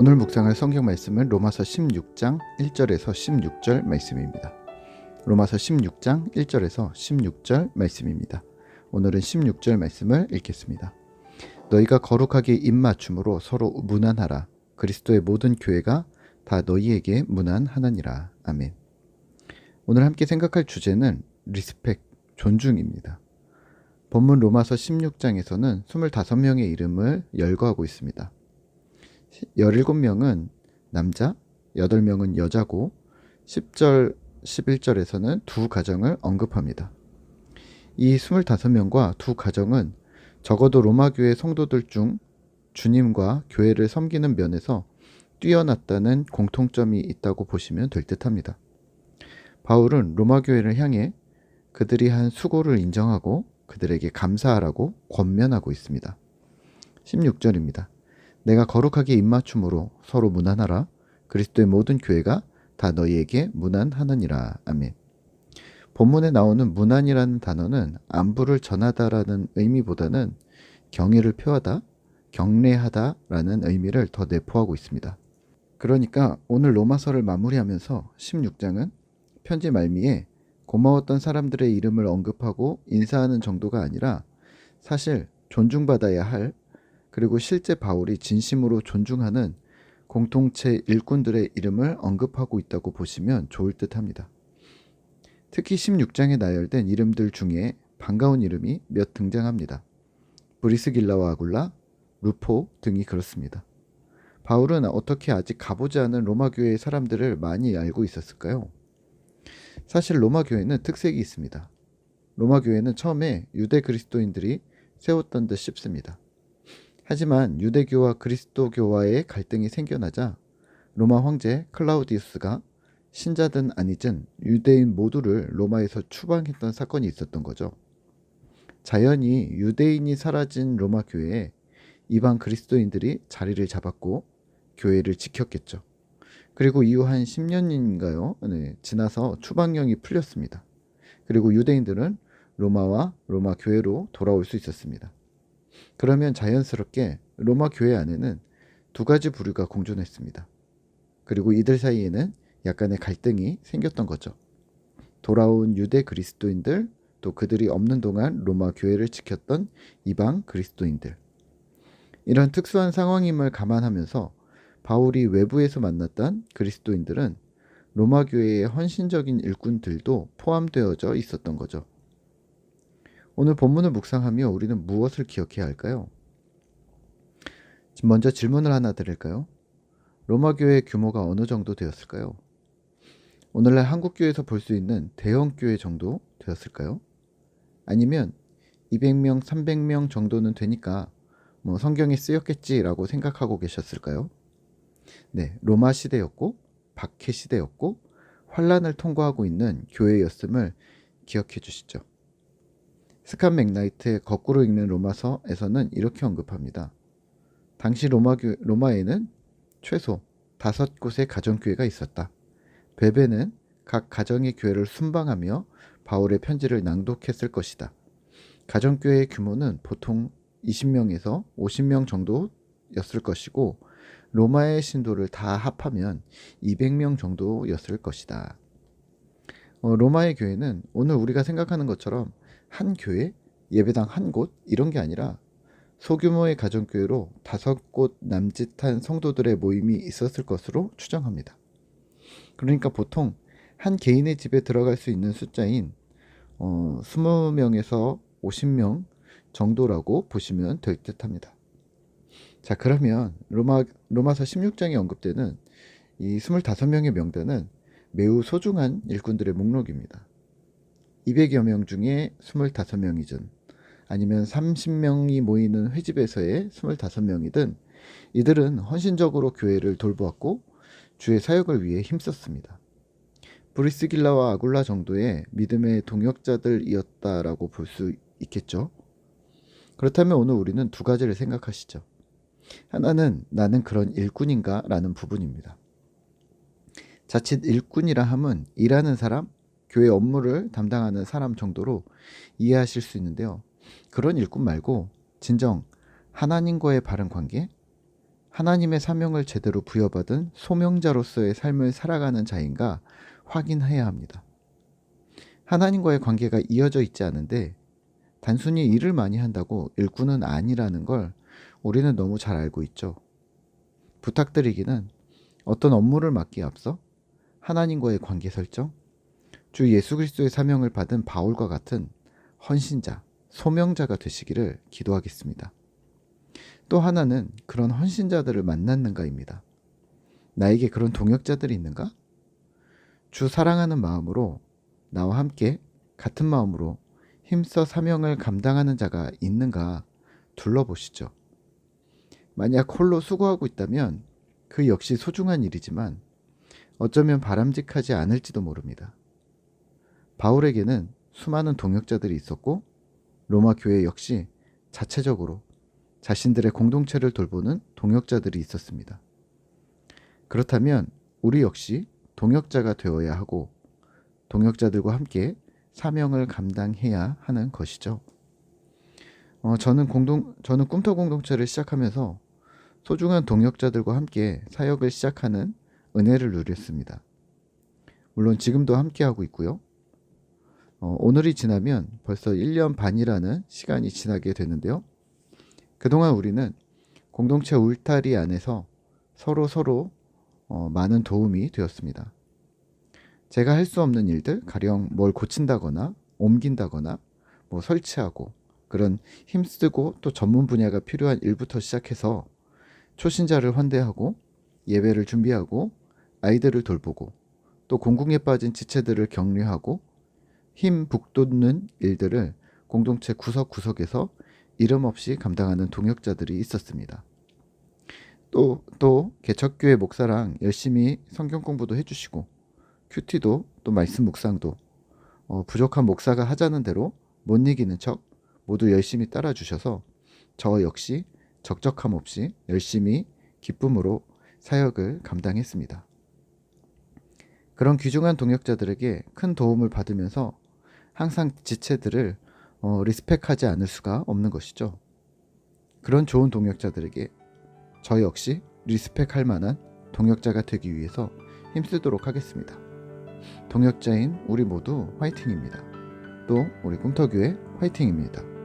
오늘 묵상할 성경 말씀은 로마서 16장 1절에서 16절 말씀입니다. 로마서 16장 1절에서 16절 말씀입니다. 오늘은 16절 말씀을 읽겠습니다. 너희가 거룩하게 입맞춤으로 서로 문안하라. 그리스도의 모든 교회가 다 너희에게 문안하느니라. 아멘. 오늘 함께 생각할 주제는 리스펙, 존중입니다. 본문 로마서 16장에서는 25명의 이름을 열거하고 있습니다. 17명은 남자, 8명은 여자고 10절, 11절에서는 두 가정을 언급합니다. 이 25명과 두 가정은 적어도 로마 교회 성도들 중 주님과 교회를 섬기는 면에서 뛰어났다는 공통점이 있다고 보시면 될 듯합니다. 바울은 로마 교회를 향해 그들이 한 수고를 인정하고 그들에게 감사하라고 권면하고 있습니다. 16절입니다. 내가 거룩하게 입맞춤으로 서로 문안하라. 그리스도의 모든 교회가 다 너희에게 문안하느니라. 아멘. 본문에 나오는 문안이라는 단어는 안부를 전하다라는 의미보다는 경의를 표하다, 경례하다라는 의미를 더 내포하고 있습니다. 그러니까 오늘 로마서를 마무리하면서 16장은 편지 말미에 고마웠던 사람들의 이름을 언급하고 인사하는 정도가 아니라 사실 존중받아야 할 그리고 실제 바울이 진심으로 존중하는 공동체 일꾼들의 이름을 언급하고 있다고 보시면 좋을 듯 합니다. 특히 16장에 나열된 이름들 중에 반가운 이름이 몇 등장합니다. 브리스길라와 아굴라, 루포 등이 그렇습니다. 바울은 어떻게 아직 가보지 않은 로마 교회의 사람들을 많이 알고 있었을까요? 사실 로마 교회는 특색이 있습니다. 로마 교회는 처음에 유대 그리스도인들이 세웠던 듯 싶습니다. 하지만 유대교와 그리스도교와의 갈등이 생겨나자 로마 황제 클라우디우스가 신자든 아니든 유대인 모두를 로마에서 추방했던 사건이 있었던 거죠. 자연히 유대인이 사라진 로마 교회에 이방 그리스도인들이 자리를 잡았고 교회를 지켰겠죠. 그리고 이후 한 10년인가요? 네, 지나서 추방령이 풀렸습니다. 그리고 유대인들은 로마와 로마 교회로 돌아올 수 있었습니다. 그러면 자연스럽게 로마 교회 안에는 두 가지 부류가 공존했습니다. 그리고 이들 사이에는 약간의 갈등이 생겼던 거죠. 돌아온 유대 그리스도인들, 또 그들이 없는 동안 로마 교회를 지켰던 이방 그리스도인들. 이런 특수한 상황임을 감안하면서 바울이 외부에서 만났던 그리스도인들은 로마 교회의 헌신적인 일꾼들도 포함되어져 있었던 거죠. 오늘 본문을 묵상하며 우리는 무엇을 기억해야 할까요? 먼저 질문을 하나 드릴까요? 로마 교회의 규모가 어느 정도 되었을까요? 오늘날 한국 교회에서 볼 수 있는 대형 교회 정도 되었을까요? 아니면 200명, 300명 정도는 되니까 뭐 성경에 쓰였겠지라고 생각하고 계셨을까요? 네, 로마 시대였고 박해 시대였고 환란을 통과하고 있는 교회였음을 기억해 주시죠. 스칸 맥나이트의 거꾸로 읽는 로마서에서는 이렇게 언급합니다. 당시 로마 교, 로마에는 최소 다섯 곳의 가정교회가 있었다. 베베는 각 가정의 교회를 순방하며 바울의 편지를 낭독했을 것이다. 가정교회의 규모는 보통 20명에서 50명 정도였을 것이고 로마의 신도를 다 합하면 200명 정도였을 것이다. 어, 로마의 교회는 오늘 우리가 생각하는 것처럼 한 교회, 예배당 한 곳 이런 게 아니라 소규모의 가정교회로 다섯 곳 남짓한 성도들의 모임이 있었을 것으로 추정합니다. 그러니까 보통 한 개인의 집에 들어갈 수 있는 숫자인 어, 20명에서 50명 정도라고 보시면 될 듯합니다. 자, 그러면 로마 로마서 16장에 언급되는 이 25명의 명단은 매우 소중한 일꾼들의 목록입니다. 200여 명 중에 25명이든 아니면 30명이 모이는 회집에서의 25명이든 이들은 헌신적으로 교회를 돌보았고 주의 사역을 위해 힘썼습니다. 브리스길라와 아굴라 정도의 믿음의 동역자들이었다라고 볼 수 있겠죠. 그렇다면 오늘 우리는 두 가지를 생각하시죠. 하나는 나는 그런 일꾼인가? 라는 부분입니다. 자칫 일꾼이라 함은 일하는 사람, 교회 업무를 담당하는 사람 정도로 이해하실 수 있는데요. 그런 일꾼 말고 진정 하나님과의 바른 관계, 하나님의 사명을 제대로 부여받은 소명자로서의 삶을 살아가는 자인가 확인해야 합니다. 하나님과의 관계가 이어져 있지 않은데 단순히 일을 많이 한다고 일꾼은 아니라는 걸 우리는 너무 잘 알고 있죠. 부탁드리기는 어떤 업무를 맡기에 앞서 하나님과의 관계 설정, 주 예수 그리스도의 사명을 받은 바울과 같은 헌신자, 소명자가 되시기를 기도하겠습니다. 또 하나는 그런 헌신자들을 만났는가입니다. 나에게 그런 동역자들이 있는가? 주 사랑하는 마음으로 나와 함께 같은 마음으로 힘써 사명을 감당하는 자가 있는가 둘러보시죠. 만약 홀로 수고하고 있다면 그 역시 소중한 일이지만 어쩌면 바람직하지 않을지도 모릅니다. 바울에게는 수많은 동역자들이 있었고 로마 교회 역시 자체적으로 자신들의 공동체를 돌보는 동역자들이 있었습니다. 그렇다면 우리 역시 동역자가 되어야 하고 동역자들과 함께 사명을 감당해야 하는 것이죠. 어, 저는 공동 저는 꿈터 공동체를 시작하면서 소중한 동역자들과 함께 사역을 시작하는 은혜를 누렸습니다. 물론 지금도 함께 하고 있고요. 어, 오늘이 지나면 벌써 1년 반이라는 시간이 지나게 되는데요. 그동안 우리는 공동체 울타리 안에서 서로 서로 어, 많은 도움이 되었습니다. 제가 할 수 없는 일들, 가령 뭘 고친다거나 옮긴다거나 뭐 설치하고 그런 힘쓰고 또 전문 분야가 필요한 일부터 시작해서 초신자를 환대하고 예배를 준비하고 아이들을 돌보고 또 공궁에 빠진 지체들을 격려하고 힘 북돋는 일들을 공동체 구석구석에서 이름 없이 감당하는 동역자들이 있었습니다. 또, 또, 개척교회 목사랑 열심히 성경 공부도 해주시고, 큐티도 또 말씀 묵상도, 어, 부족한 목사가 하자는 대로 못 이기는 척 모두 열심히 따라주셔서 저 역시 적적함 없이 열심히 기쁨으로 사역을 감당했습니다. 그런 귀중한 동역자들에게 큰 도움을 받으면서 항상 지체들을 어, 리스펙하지 않을 수가 없는 것이죠. 그런 좋은 동역자들에게 저 역시 리스펙할 만한 동역자가 되기 위해서 힘쓰도록 하겠습니다. 동역자인 우리 모두 화이팅입니다. 또 우리 꿈터교회 화이팅입니다.